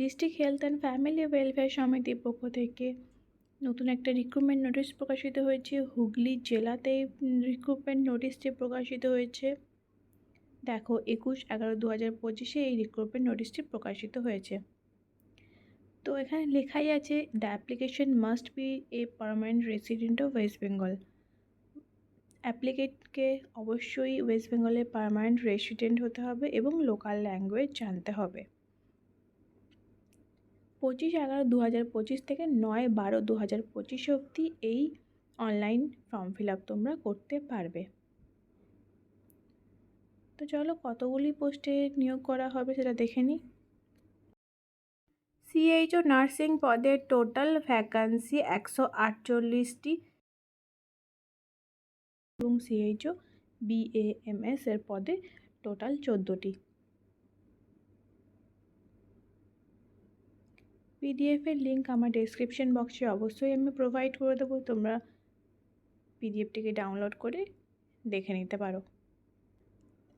District health and family welfare সমিতির পক্ষ থেকে নতুন একটা রিক্রুটমেন্ট নোটিশ প্রকাশিত হয়েছে। হুগলি জেলাতে রিক্রুটমেন্ট নোটিশটি প্রকাশিত হয়েছে। দেখো, একুশ এগারো দু হাজার পঁচিশে এই রিক্রুটমেন্ট নোটিশটি প্রকাশিত হয়েছে। তো এখানে লেখাই আছে the application must be a permanent resident of West Bengal অ্যাপ্লিকেটকে অবশ্যই ওয়েস্ট বেঙ্গলের পারমানেন্ট রেসিডেন্ট হতে হবে এবং লোকাল ল্যাঙ্গুয়েজ জানতে হবে। পঁচিশ এগারো দু হাজার পঁচিশ থেকে নয় বারো দু হাজার পঁচিশ অবধি এই অনলাইন ফর্ম ফিল আপ তোমরা করতে পারবে। তো চলো কতগুলি পোস্টে নিয়োগ করা হবে সেটা দেখে নিই। সিএইচও নার্সিং পদের টোটাল ভ্যাকান্সি একশো আটচল্লিশটি এবং সিএইচও বিএএমএস এর পদে টোটাল চোদ্দোটি। পিডিএফের লিঙ্ক আমার ডেসক্রিপশন বক্সে অবশ্যই আমি প্রোভাইড করে দেবো। তোমরা পিডিএফটিকে ডাউনলোড করে দেখে নিতে পারো।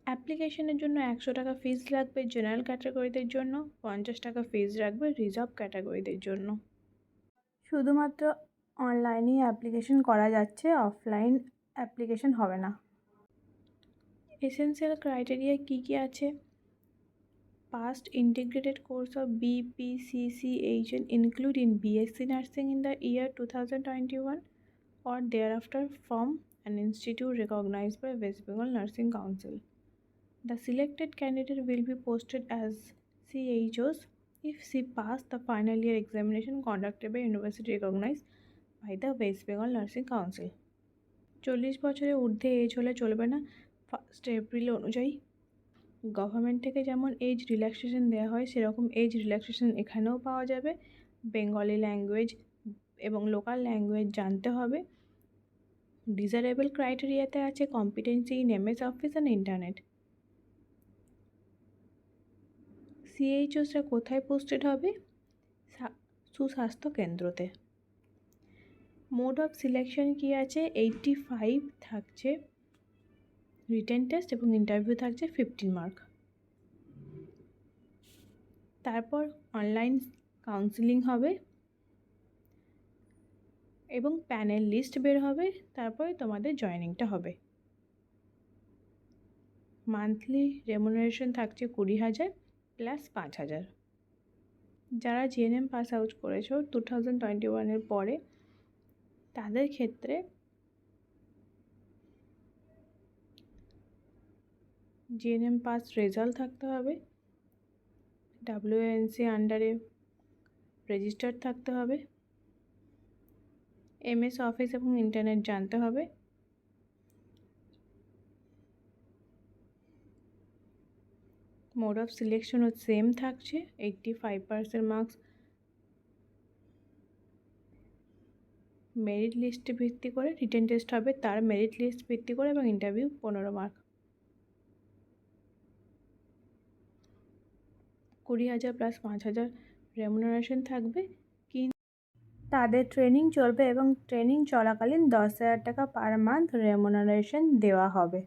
অ্যাপ্লিকেশনের জন্য একশো টাকা ফিজ লাগবে জেনারেল ক্যাটাগরিদের জন্য পঞ্চাশ টাকা ফিজ রাখবে রিজার্ভ ক্যাটাগরিদের জন্য। শুধুমাত্র অনলাইনেই অ্যাপ্লিকেশন করা যাচ্ছে অফলাইন অ্যাপ্লিকেশন হবে না। এসেন্সিয়াল ক্রাইটেরিয়া কী কী আছে? Past integrated course of BPCCHN include in BSc nursing in the year 2021 or thereafter from an institute recognized by West Bengal Nursing Council. The selected candidate will be posted as CHOs if she passed the final year examination conducted by university recognized by the West Bengal Nursing Council. চল্লিশ বছরের ঊর্ধ্বে age হলে চলবে না first April অনুযায়ী government থেকে যেমন age relaxation দেওয়া হয়, সেরকম এজ রিল্যাক্সেশন এখানেও পাওয়া যাবে। বেঙ্গলি ল্যাঙ্গুয়েজ এবং লোকাল ল্যাঙ্গুয়েজ জানতে হবে। ডিজারেবল ক্রাইটেরিয়াতে আছে competency in MS office and internet সিএইচওসরা কোথায় পোস্টেড হবে? সুস্বাস্থ্য কেন্দ্রতে। মোড অফ সিলেকশন কী আছে? এইটটি ফাইভ থাকছে। রিটেন টেস্ট এবং ইন্টারভিউ থাকছে ফিফটিন মার্ক তারপর অনলাইন কাউন্সিলিং হবে এবং প্যানেল লিস্ট বের হবে, তারপরে তোমাদের জয়নিংটা হবে। মান্থলি রেমুনারেশন থাকছে কুড়ি হাজার প্লাস পাঁচ হাজার। যারা জিএনএম পাস আউট করেছ টু থাউজেন্ড টোয়েন্টি ওয়ানের পরে, তাদের ক্ষেত্রে জিএনএম পাস রেজাল্ট থাকতে হবে। ডাব্লিউএনসি আন্ডারে রেজিস্টার থাকতে হবে। এমএস অফিস এবং ইন্টারনেট জানতে হবে। মোড অফ সিলেকশনও সেম থাকছে eighty five percent marks merit লিস্টে ভিত্তি করে রিটেন টেস্ট হবে, তার মেরিট লিস্ট ভিত্তি করে এবং ইন্টারভিউ পনেরো মার্ক কুড়ি হাজার প্লাস পাঁচ হাজার রেমুনারেশন থাকবে। কিন্তু তাদের ট্রেনিং চলবে এবং ট্রেনিং চলাকালীন দশ হাজার টাকা পার মান্থ রেমুনারেশন দেওয়া হবে।